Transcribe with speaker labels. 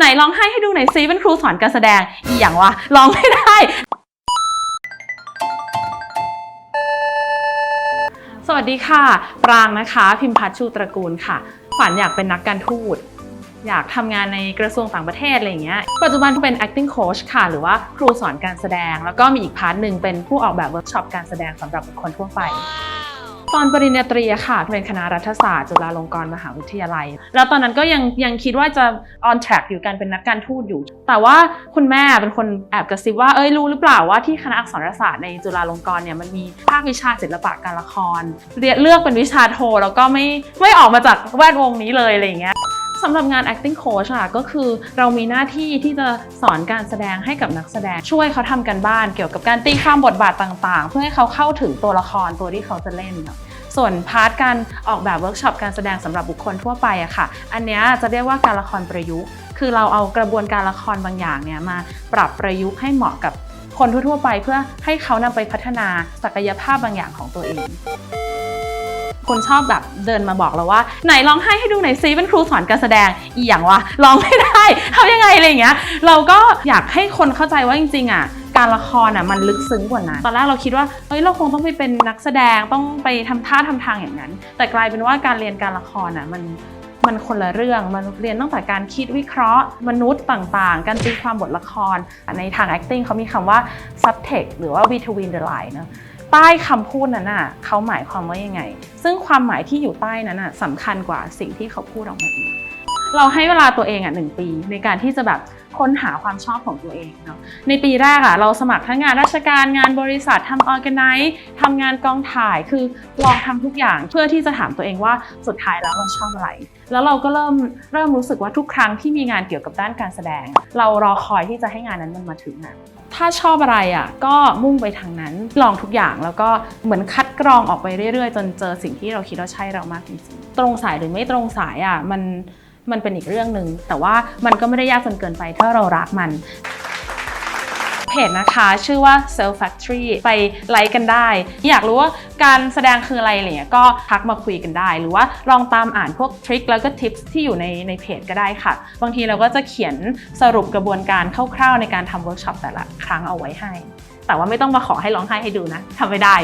Speaker 1: ไหนร้องไห้ให้ดูหน่อยซิเป็นครูสอนการแสดงอีอย่างวะร้องไม่ได้ สวัสดีค่ะ ปรางนะคะ พิมพัชชูตระกูลค่ะ ฝันอยากเป็นนักการทูตอยากทำงานในกระทรวงต่างประเทศอะไรอย่างเงี้ย ปัจจุบันเป็น acting coach ค่ะ หรือว่าครูสอนการแสดง แล้วก็มีอีกพาร์ทหนึ่งเป็นผู้ออกแบบเวิร์กช็อปการแสดงสำหรับคคลทั่วไป ตอนปริญญาตรีค่ะเรียนคณะรัฐศาสตร์จุฬาลงกรณ์มหาวิทยาลัย แล้วตอนนั้นก็ยังยังคิดว่าจะ on track อยู่กันเป็นนักการทูตอยู่ แต่ว่าคุณแม่เป็นคนแอบกระซิบว่าเอ้ยรู้หรือเปล่าว่าที่คณะอักษรศาสตร์ในจุฬาลงกรณ์เนี่ยมันมีภาควิชาศิลปะการละครเลือกเป็นวิชาโทแล้วก็ไม่ไม่ออกมาจากแวดวงนี้เลยอะไรอย่างเงี้ย สำหรับงาน acting coach อะก็คือเรามีหน้าที่ที่จะสอนการแสดงให้กับนักแสดง ช่วยเขาทำกันบ้านเกี่ยวกับการตีความบทบาทต่างๆ เพื่อให้เขาเข้าถึงตัวละครตัวที่เขาจะเล่นส่วนพาร์ทการออกแบบเวิร์กช็อปการแสดงสำหรับบุคคลทั่วไปอะค่ะ อันเนี้ยจะเรียกว่าการละครประยุกต์ คือเราเอากระบวนการละครบางอย่างเนี่ยมาปรับประยุกต์ให้เหมาะกับคนทั่วๆไป เพื่อให้เขานำไปพัฒนาศักยภาพบางอย่างของตัวเอง คนชอบแบบเดินมาบอกเราว่า ไหนร้องไห้ให้ดูหน่อยซิเป็นครูสอนการแสดงอีอย่างวะร้องไม่ได้ทำยังไงอะไรอย่างเงี้ย เราก็อยากให้คนเข้าใจว่าจริงๆอะการละครอะมันลึกซึ้งกว่านั้น ตอนแรกเราคิดว่า เฮ้ยเราคงต้องไปเป็นนักแสดงต้องไปทำท่าทำทางอย่างนั้น แต่กลายเป็นว่าการเรียนการละครอะมันมันคนละเรื่องมันเรียนตั้งแต่การคิดวิเคราะห์ มนุษย์ต่างๆ การตีความบทละคร ในทาง acting เขามีคำว่า subtext หรือว่า between the line เนะ ใต้คำพูดนั้นน่ะเขาหมายความว่ายังไง ซึ่งความหมายที่อยู่ใต้นั้นน่ะสำคัญกว่าสิ่งที่เขาพูดออกมาอีกเราให้เวลาตัวเองอะหนึ่งปีในการที่จะแบบ ค้นหาความชอบของตัวเองเนาะในปีแรกอะเราสมัครทั้งงานราชการงานบริษัททำออร์แกไนซ์ทำงานกองถ่ายคือลองทำทุกอย่างเพื่อที่จะถามตัวเองว่าสุดท้ายแล้วเราชอบอะไร แล้วเราก็เริ่มเริ่มรู้สึกว่าทุกครั้งที่มีงานเกี่ยวกับด้านการแสดง เรารอคอยที่จะให้งานนั้นมันมาถึงอะถ้าชอบอะไรอะก็มุ่งไปทางนั้นลองทุกอย่างแล้วก็เหมือนคัดกรองออกไปเรื่อยๆ จนเจอสิ่งที่เราคิดว่าใช่เรามากจริงๆตรงสายหรือไม่ตรงสายอะมัน มันเป็นอีกเรื่องหนึ่งแต่ว่ามันก็ไม่ได้ยากจนเกินไปถ้าเรารักมันเพจนะคะชื่อว่า Self Factory ไปไลค์กันได้ อยากรู้ว่าการแสดงคืออะไรอะไรเงี้ยก็ทักมาคุยกันได้ หรือว่าลองตามอ่านพวกทริคแล้วก็ทิปที่อยู่ในในเพจก็ได้ค่ะ บางทีเราก็จะเขียนสรุปกระบวนการคร่าวๆในการทำเวิร์กช็อปแต่ละครั้งเอาไว้ให้ แต่ว่าไม่ต้องมาขอให้ร้องไห้ให้ดูนะทำไม่ได้